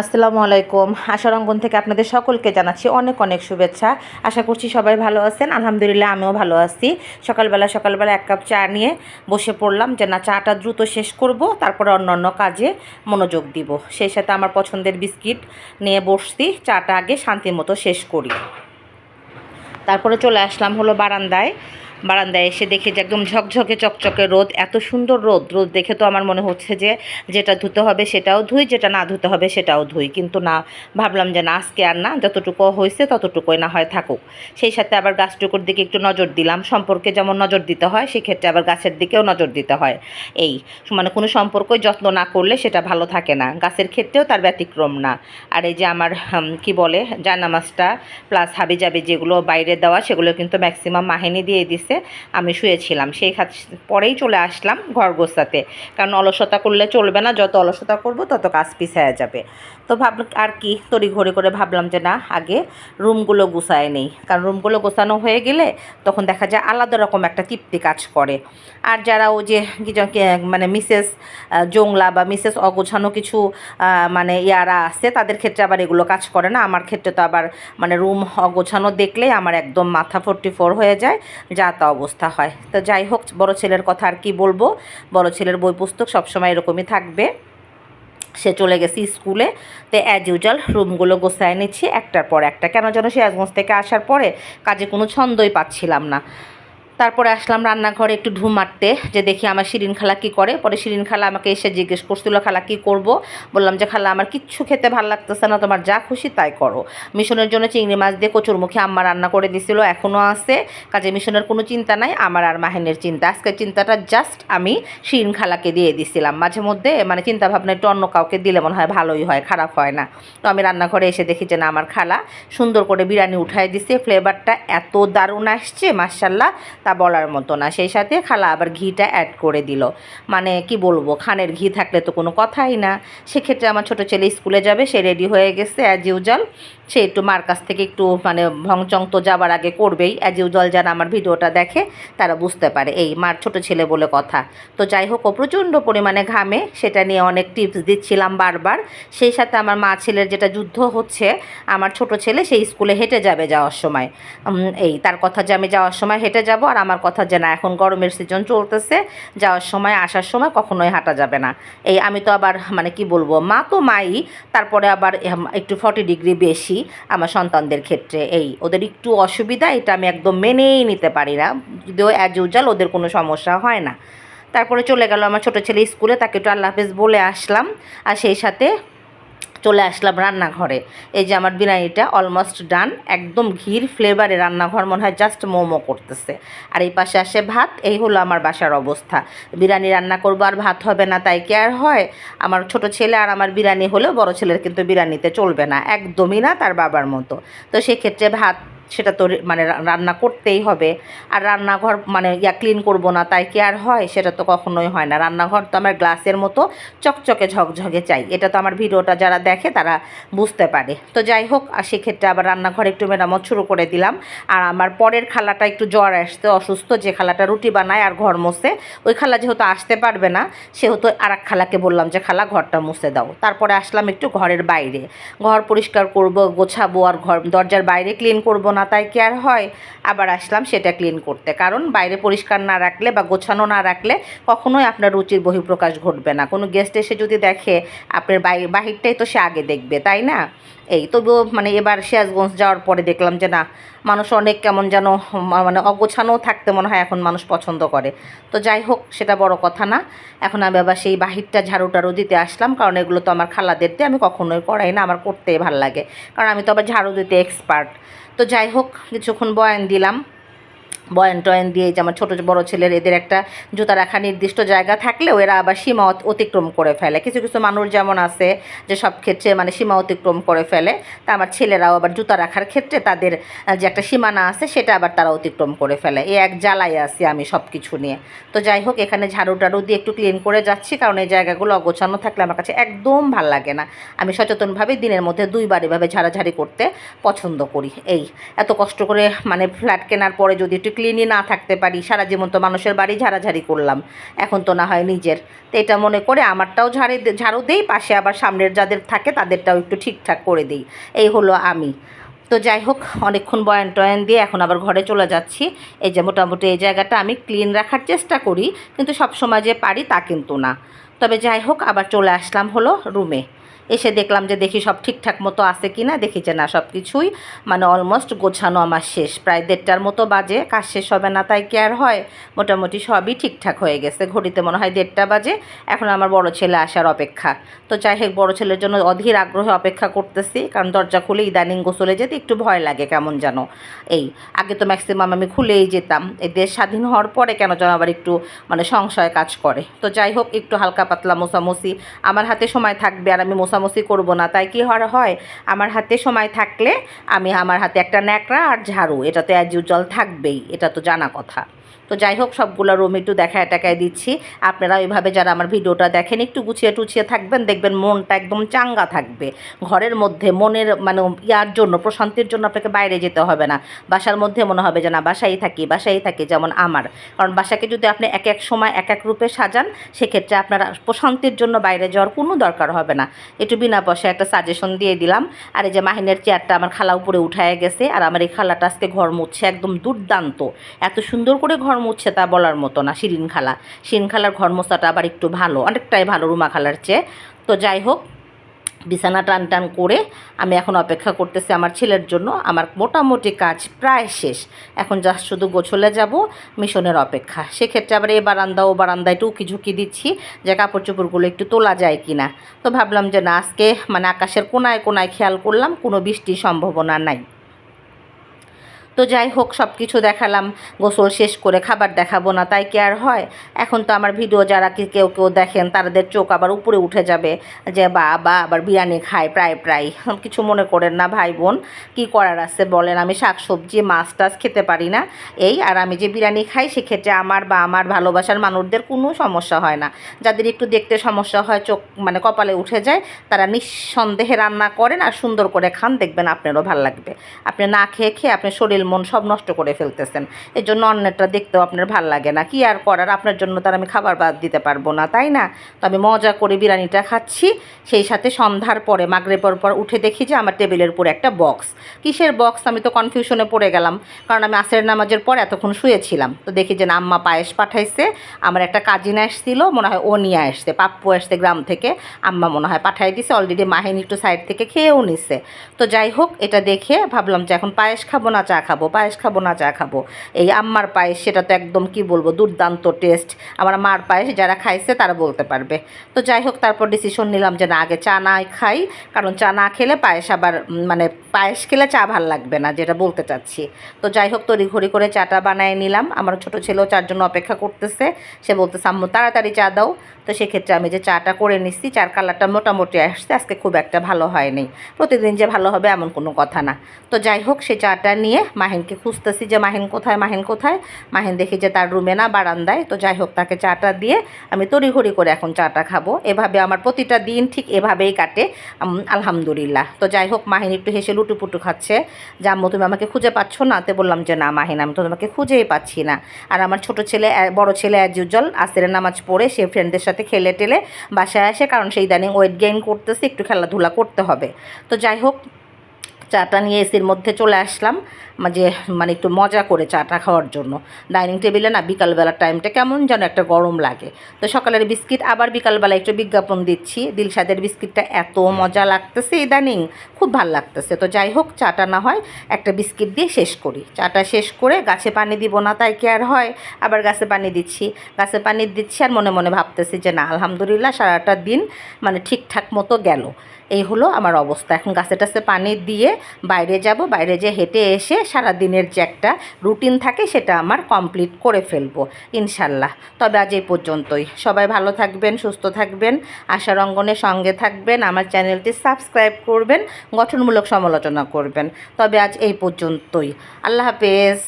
আসসালামু আলাইকুম। আশার অঙ্গন থেকে আপনাদের সকলকে জানাচ্ছি অনেক অনেক শুভেচ্ছা। আশা করছি সবাই ভালো আছেন। আলহামদুলিল্লাহ আমিও ভালো আছি। সকালবেলা সকালবেলা এক কাপ চা নিয়ে বসে পড়লাম যে না, চাটা দ্রুত শেষ করব, তারপরে অন্য অন্য কাজে মনোযোগ দিব। সেই সাথে আমার পছন্দের বিস্কিট নিয়ে বসছি। চাটা আগে শান্তি মতো শেষ করি। তারপরে চলে আসলাম হলো বারান্দায়। বারান্দায় এসে দেখে যে একদম ঝকঝকে, চকচকে রোদ, এত সুন্দর রোদ। রোদ দেখে তো আমার মনে হচ্ছে যে যেটা ধুতে হবে সেটাও ধুই, যেটা না ধুতে হবে সেটাও ধুই। কিন্তু না, ভাবলাম যে না, আজকে আর না, যতটুকু হয়েছে ততটুকুই না হয় থাকুক। সেই সাথে আবার গাছটুকুর দিকে একটু নজর দিলাম। সম্পর্কে যেমন নজর দিতে হয়, সেক্ষেত্রে আবার গাছের দিকেও নজর দিতে হয়। এই মানে কোনো সম্পর্কই যত্ন না করলে সেটা ভালো থাকে না। গাছের ক্ষেত্রেও তার ব্যতিক্রম না। আর এই যে আমার কি বলে জানামাজটা প্লাস হাবি যাবে যেগুলো বাইরে দেওয়া, সেগুলো কিন্তু ম্যাক্সিমাম মাহিনী দিয়ে দিছে। আমি শুয়েছিলাম। সেই পরেই চলে আসলাম ঘর গোছাতে কারণ অলসতা করলে চলবে না, যত অলসতা করব তত কাজ পিছায়া যাবে। তো ভাব, আর কি তড়ি ঘড়ি করে ভাবলাম যে না, আগে রুমগুলো গুছায় নেই। কারণ রুমগুলো গোছানো হয়ে গেলে তখন দেখা যায় আলাদা রকম একটা তৃপ্তি কাজ করে। আর যারা ও যে মানে মিসেস জংলা বা মিসেস অগোছানো কিছু মানে ইয়ারা আছে, তাদের ক্ষেত্রে আবার এগুলো কাজ করে না। আমার ক্ষেত্রে তো আবার মানে রুম অগোছানো দেখলেই আমার একদম মাথা ফোরটি ফোর হয়ে যায়। যা তা অবস্থা হয়। তো যাই হোক, বড় ছেলের কথা আর কি বলব। বড় ছেলের বই পুস্তক সবসময় এরকমই থাকবে। সে চলে গেছে স্কুলে। তো অ্যাজ ইউজাল রুমগুলো গোছায় নিচ্ছি একটার পর একটা। কেন যেন সে সিরাজগঞ্জ থেকে আসার পরে কাজে কোনো ছন্দই পাচ্ছিলাম না। তারপরে আসলাম রান্নাঘরে একটু ঢু মারতে, যে দেখি আমার শিরিন খালা কী করে। পরে শিরিন খালা আমাকে এসে জিজ্ঞেস করছিল, খালা, কী করব? বললাম যে, খালা, আমার কিচ্ছু খেতে ভালো লাগতেছে না, তোমার যা খুশি তাই করো। মিশনের জন্য চিংড়ি মাছ দিয়ে কচুরমুখী আম্মা রান্না করে দিছিল এখনও আছে। কাজে মিশনের কোনো চিন্তা নাই, আমার আর মাহিনের চিন্তা। আজকের চিন্তাটা জাস্ট আমি শিরিন খালাকে দিয়ে দিছিলাম। মাঝে মধ্যে মানে চিন্তা ভাবনা একটু অন্য কাউকে দিলে মনে হয় ভালোই হয়, খারাপ হয় না। তো আমি রান্নাঘরে এসে দেখি যে, না, আমার খালা সুন্দর করে বিরিয়ানি উঠাই দিছে। ফ্লেভারটা এত দারুণ আসছে মার্শাল্লাহ তা বলার মতো না। সেই সাথে খালা আবার ঘিটা অ্যাড করে দিল। মানে কি বলব, খানের ঘি থাকলে তো কোনো কথাই না। সেক্ষেত্রে আমার ছোটো ছেলে স্কুলে যাবে, সে রেডি হয়ে গেছে অ্যাজ ইউজাল সে একটু মার কাছ থেকে একটু মানে ভংচং তো যাবার আগে করবেই। অ্যাজ ইউজাল যারা আমার ভিডিওটা দেখে, তারা বুঝতে পারে। এই মার ছোট ছেলে বলে কথা। তো যাই হোক, ও প্রচণ্ড পরিমাণে ঘামে। সেটা নিয়ে অনেক টিপস দিচ্ছিলাম বারবার। সেই সাথে আমার মা ছেলের যেটা যুদ্ধ হচ্ছে, আমার ছোট ছেলে সেই স্কুলে হেঁটে যাবে যাওয়ার সময়। এই তার কথা যে আমি যাওয়ার সময় হেঁটে যাব আর আমার কথা যে না, এখন গরমের সিজন চলতেছে, যাওয়ার সময়, আসার সময় কখনোই হাঁটা যাবে না। এই আমি তো আবার মানে কি বলব, মা তো মাই, তারপরে আবার একটু ফর্টি ডিগ্রি বেশি আমার সন্তানদের ক্ষেত্রে। এই ওদের একটু অসুবিধা, এটা আমি একদম মেনেই নিতে পারি না। যদিও অ্যাজ ইউজাল ওদের কোনো সমস্যা হয় না। তারপরে চলে গেল আমার ছোটো ছেলে স্কুলে, তাকে একটু আল্লাহ হাফেজ বলে আসলাম। আর সেই সাথে চলে আসলাম রান্নাঘরে। এই যে আমার বিরিয়ানিটা অলমোস্ট ডান একদম ঘির ফ্লেভারে রান্নাঘর মনে হয় জাস্ট মোমো করতেছে। আর এই পাশে আসে ভাত, এই হলো আমার বাসার অবস্থা। বিরিয়ানি রান্না করব আর ভাত হবে না, তাই কি আর হয়? আমার ছোট ছেলে আর আমার বিরিয়ানি হলেও বড় ছেলের কিন্তু বিরিয়ানিতে চলবে না, একদমই না তার বাবার মতো। তো সেক্ষেত্রে ভাত সেটা তো মানে রান্না করতেই হবে। আর রান্নাঘর মানে ইয়া ক্লিন করব না, তাই কি আর হয়? সেটা তো কখনোই হয় না। রান্নাঘর তো আমার গ্লাসের মতো চকচকে ঝকঝকে চাই। এটা তো আমার ভিডিওটা যারা দেখে তারা বুঝতে পারে। তো যাই হোক, আর সেক্ষেত্রে আবার রান্নাঘরে একটু মেরামত শুরু করে দিলাম। আর আমার পরের খালাটা একটু জ্বর আসতে অসুস্থ। যে খালাটা রুটি বানায় আর ঘর মোছে, ওই খালা যেহেতু আসতে পারবে না, সেহেতু আর এক খালাকে বললাম যে, খালা, ঘরটা মুছে দাও। তারপরে আসলাম একটু ঘরের বাইরে। ঘর পরিষ্কার করব, গোছাবো আর ঘর দরজার বাইরে ক্লিন করব না তাই কি আর হয়, আবার আসলাম সেটা ক্লিন করতে। কারণ বাইরে পরিষ্কার না রাখলে বা গোছানো না রাখলে কখনোই আপনার রুচির বহিঃপ্রকাশ ঘটবে না। কোনো গেস্ট এসে যদি দেখে, আপনার বাহিরটাই তো সে আগে দেখবে, তাই না? এই তবুও মানে এবার সিরাজগঞ্জ যাওয়ার পরে দেখলাম যে না, মানুষ অনেক কেমন যেন মানে অগোছানো থাকতে মনে হয় এখন মানুষ পছন্দ করে। তো যাই হোক, সেটা বড় কথা না। এখন আমি আবার সেই বাহিরটা ঝাড়ু টাড়ু দিতে আসলাম, কারণ এগুলো তো আমার খালাদের দিয়ে আমি কখনোই করাই না, আমার করতেই ভালো লাগে। কারণ আমি তো আবার ঝাড়ু দিতে এক্সপার্ট তো যাই হোক, কিছুক্ষণ বয়ান দিলাম। বয়ান টয়ান দিয়ে যে আমার ছোটো বড় ছেলের এদের একটা জুতা রাখা নির্দিষ্ট জায়গা থাকলেও এরা আবার সীমা অত- অতিক্রম করে ফেলে। কিছু কিছু মানুষ যেমন আছে যে সব ক্ষেত্রে মানে সীমা অতিক্রম করে ফেলে, তা আমার ছেলেরাও আবার জুতা রাখার ক্ষেত্রে তাদের যে একটা সীমানা আছে সেটা আবার তারা অতিক্রম করে ফেলে। এ এক জ্বালাই আছি আমি সব কিছু নিয়ে। তো যাই হোক, এখানে ঝাড়ু টাড়ু দিয়ে একটু ক্লিন করে যাচ্ছি, কারণ এই জায়গাগুলো অগোছানো থাকলে আমার কাছে একদম ভালো লাগে না। আমি সচেতনভাবে দিনের মধ্যে দুইবার এভাবে ঝাড়াঝাড়ি করতে পছন্দ করি। এই, এত কষ্ট করে মানে ফ্ল্যাট কেনার পরে যদি একটু ক্লিনই না থাকতে পারি। সারা জীবন তো মানুষের বাড়ি ঝাড়াঝাড়ি করলাম। এখন তো না হয় নিজের। তো এটা মনে করে আমারটাও ঝাড়ে ঝাড়ু দেই, পাশে আবার সামনের যাদের থাকে তাদেরটাও একটু ঠিকঠাক করে দিই। এই হলো আমি। তো যাই হোক, অনেকক্ষণ বয়ান টয়ান দিয়ে এখন আবার ঘরে চলে যাচ্ছি। এই যে মোটামুটি এই জায়গাটা আমি ক্লিন রাখার চেষ্টা করি, কিন্তু সব সময় যে পারি তা কিন্তু না। তবে যাই হোক, আবার চলে আসলাম হলো রুমে এসে দেখলাম যে দেখি সব ঠিকঠাক মতো আছে কি না দেখি যে না সব কিছুই মানে অলমোস্ট গোছানো আমার শেষ। প্রায় দেড়টার মতো বাজে, কাজ শেষ হবে না তাই কি আর হয়? মোটামুটি সবই ঠিকঠাক হয়ে গেছে। ঘড়িতে মনে হয় দেড়টা বাজে, এখন আমার বড় ছেলে আসার অপেক্ষা। তো যাই হোক, বড় ছেলের জন্য অধীর আগ্রহে অপেক্ষা করতেছি, কারণ দরজা খুলে ইদানিং গোসলে যেতে একটু ভয় লাগে, কেমন যেন। এই, আগে তো ম্যাক্সিমাম আমি খুলেই যেতাম। এই দেশ স্বাধীন হওয়ার পরে কেন যেন আবার একটু মানে সংশয় কাজ করে। তো যাই হোক, একটু হালকা পাতলা মোছামুছি। আমার হাতে সময় থাকবে আর আমি মোছামুছি করব না। তাই কি হওয়ার হয়? আমার হাতে সময় থাকলে আমি আমার হাতে একটা ন্যাকড়া আর ঝাড়ু। এটা তো অ্যাজ ইউজুয়াল থাকবেই। এটা তো জানা কথা। তো যাই হোক, সবগুলো রুম একটু দেখায় টাকায় দিচ্ছি। আপনারা ওইভাবে যারা আমার ভিডিওটা দেখেন, একটু গুছিয়ে টুছিয়ে থাকবেন, দেখবেন মনটা একদম চাঙ্গা থাকবে। ঘরের মধ্যে মনের মানে ইয়ার জন্য, প্রশান্তির জন্য আপনাকে বাইরে যেতে হবে না। বাসার মধ্যে মনে হবে যে, না, বাসায় থাকি বাসায় থাকি, যেমন আমার। কারণ বাসাকে যদি আপনি এক এক সময়, এক এক রূপে সাজান, সেক্ষেত্রে আপনার প্রশান্তির জন্য বাইরে যাওয়ার কোনো দরকার হবে না। একটু বিনা পয়সায় একটা সাজেশন দিয়ে দিলাম। আর এই যে, মাহিনের চেয়ারটা আমার খালা উপরে উঠায় গেছে, আর আমার এই খালাটা আজকে ঘর মুছছে, একদম দুর্দান্ত। এত সুন্দর করে ঘর মুছছে তা বলার মতো না, শিরিন খালা। শিরিন খালার ঘর মোছাটা আবার একটু ভালো, অনেকটাই ভালো রুমা খালার চেয়ে। তো যাই হোক, বিছানা টান টান করে আমি এখন অপেক্ষা করতেছি আমার ছেলের জন্য। আমার মোটামুটি কাজ প্রায় শেষ। এখন জাস্ট শুধু গোছলে যাব, মিশনের অপেক্ষা। সেক্ষেত্রে আবার এই বারান্দা, ও বারান্দায় টুকি ঝুঁকি দিচ্ছি যে কাপড় চোপড়গুলো একটু তোলা যায় কি না তো ভাবলাম যে না, আজকে মানে আকাশের কোনায় কোনায় খেয়াল করলাম, কোনো বৃষ্টির সম্ভাবনা নাই। তো যাই হোক সব কিছু দেখালাম, গোসল শেষ করে খাবার দেখাবো না, তাই কি আর হয়? এখন তো আমার ভিডিও যারা কি কেউ কেউ দেখেন তাদের চোখ আবার উপরে উঠে যাবে যে বা বা আবার বিরিয়ানি খায় প্রায় প্রায়। কিছু মনে করেন না ভাই বোন, কী করার আছে বলেন? আমি শাক সবজি মাছ টাছ খেতে পারি না। এই আর আমি যে বিরিয়ানি খাই, সেক্ষেত্রে আমার বা আমার ভালোবাসার মানুষদের কোনো সমস্যা হয় না। যাদের একটু দেখতে সমস্যা হয়, চোখ মানে কপালে উঠে যায়, তারা নিঃসন্দেহে রান্না করেন আর সুন্দর করে খান, দেখবেন আপনারও ভালো লাগবে। আপনি না খেয়ে খেয়ে আপনার শরীর মন সব নষ্ট করে ফেলতেছেন। এই জন্য অন্যটা দেখতেও আপনার ভালো লাগে না। কি আর করার? আপনার জন্য তার আমি খাবার বাদ দিতে পারব না, তাই না? তো আমি মজা করে বিরিয়ানিটা খাচ্ছি। সেই সাথে সন্ধ্যার পরে মাগরে পর পর উঠে দেখি যে আমার টেবিলের উপরে একটা বক্স। কিসের বক্স? আমি তো কনফিউশনে পড়ে গেলাম। কারণ আমি আসের নামাজের পর এতক্ষণ শুয়েছিলাম। তো দেখি যে আম্মা পায়েস পাঠাইছে। আমার একটা কাজিন আসছিল, মনে হয় ও নিয়ে আসছে। পাপ্পু আসছে গ্রাম থেকে। আম্মা মনে হয় পাঠাই দিছে। অলরেডি মাহিন একটু সাইড থেকে খেয়েও নিছে। তো যাই হোক, এটা দেখে ভাবলাম যে এখন পায়েস খাব না, চা খাব। পায়েস খাব না চা খাব। এই আম্মার পায়েস, সেটা তো একদম কি বলব, দুর্দান্ত টেস্ট আমার মার পায়েস যারা খাইছে তারা বলতে পারবে। তো যাই হোক, তারপর ডিসিশন নিলাম যে না, আগে চা না খাই, কারণ চা না খেলে পায়েস আবার মানে পায়েস খেলে চা ভালো লাগবে না, যেটা বলতে চাচ্ছি। তো যাই হোক তড়ি ঘড়ি করে চাটা বানায় নিলাম। আমার ছোটো ছেলেও চার জন্য অপেক্ষা করতেছে। সে বলতেছে, আম্মু, তাড়াতাড়ি চা দাও। তো সেক্ষেত্রে আমি যে চাটা করে নিচ্ছি চার কালারটা মোটামুটি আসছে। আজকে খুব একটা ভালো হয়নি। প্রতিদিন যে ভালো হবে এমন কোনো কথা না। তো যাই হোক, সে চাটা নিয়ে মাহিনকে খুঁজতেছি যে মাহিন কোথায় মাহিন কোথায়? মাহিন দেখি যে তার রুমে না, বারান্দায়। তো যাই হোক, তাকে চাটা দিয়ে আমি তড়িঘড়ি করে এখন চাটা খাব। এভাবে আমার প্রতিটা দিন ঠিক এভাবেই কাটে। আলহামদুলিল্লাহ। তো যাই হোক, মাহিন একটু হেসে লুটুপুটু খাচ্ছে। যে আম্মু, তুমি আমাকে খুঁজে পাচ্ছ না? তে বললাম যে, না মাহিন, আমি তো তোমাকে খুঁজেই পাচ্ছি না। আর আমার ছোট ছেলে বড় ছেলে অ্যাজ ইউজুয়াল আসের নামাজ পড়ে, সে ফ্রেন্ডদের সাথে খেলে টেলে বাসায় আসে। কারণ সেই ইদানিং ওয়েট গেইন করতেছে, একটু খেলাধুলা করতে হবে। তো যাই হোক চাটা নিয়ে এসির মধ্যে চলে আসলাম। যে মানে একটু মজা করে চাটা খাওয়ার জন্য। ডাইনিং টেবিলে না বিকালবেলার টাইমটা কেমন যেন একটা গরম লাগে। তো সকালের বিস্কিট আবার বিকালবেলা একটু বিজ্ঞাপন দিচ্ছি। দিলশাদের বিস্কিটটা এত মজা লাগতেছে ইদানিং। খুব ভালো লাগতেছে। তো যাই হোক, চাটা না হয় একটা বিস্কিট দিয়ে শেষ করি। চাটা শেষ করে গাছে পানি দিব না, তাই কি আর হয়? আবার গাছে পানি দিচ্ছি। গাছে পানি দিচ্ছি আর মনে মনে ভাবতেছি যে না, আলহামদুলিল্লাহ সারাটা দিন মানে ঠিকঠাক মতো গেল। এই হলো আমার অবস্থা। এখন গাছে টাছে পানি দিয়ে বাইরে যাব, বাইরে যে হেঁটে এসে সারা দিনের যে একটা রুটিন থাকে সেটা আমার কমপ্লিট করে ফেলব, ইনশাল্লাহ। তবে আজ এই পর্যন্তই। সবাই ভালো থাকবেন, সুস্থ থাকবেন আশার অঙ্গনের সঙ্গে থাকবেন, আমার চ্যানেলটি সাবস্ক্রাইব করবেন, গঠনমূলক সমালোচনা করবেন। তবে আজ এই পর্যন্তই। আল্লাহ হাফেজ।